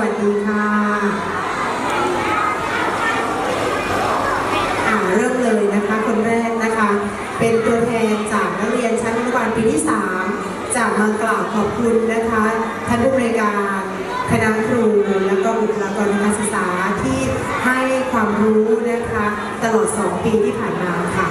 วัสดีค่ะอ่าเริ่มเลยนะคะ คนแรกนะคะ เป็นตัวแทนจากนักเรียนชั้นอนุบาลปีที่ 3 จากมากล่าวขอบคุณนะคะ ท่านผู้บริการคณะครูและก็บุคลากรทางการศึกษาที่ให้ความรู้นะคะ ตลอด 2 ปีที่ผ่านมาค่ะ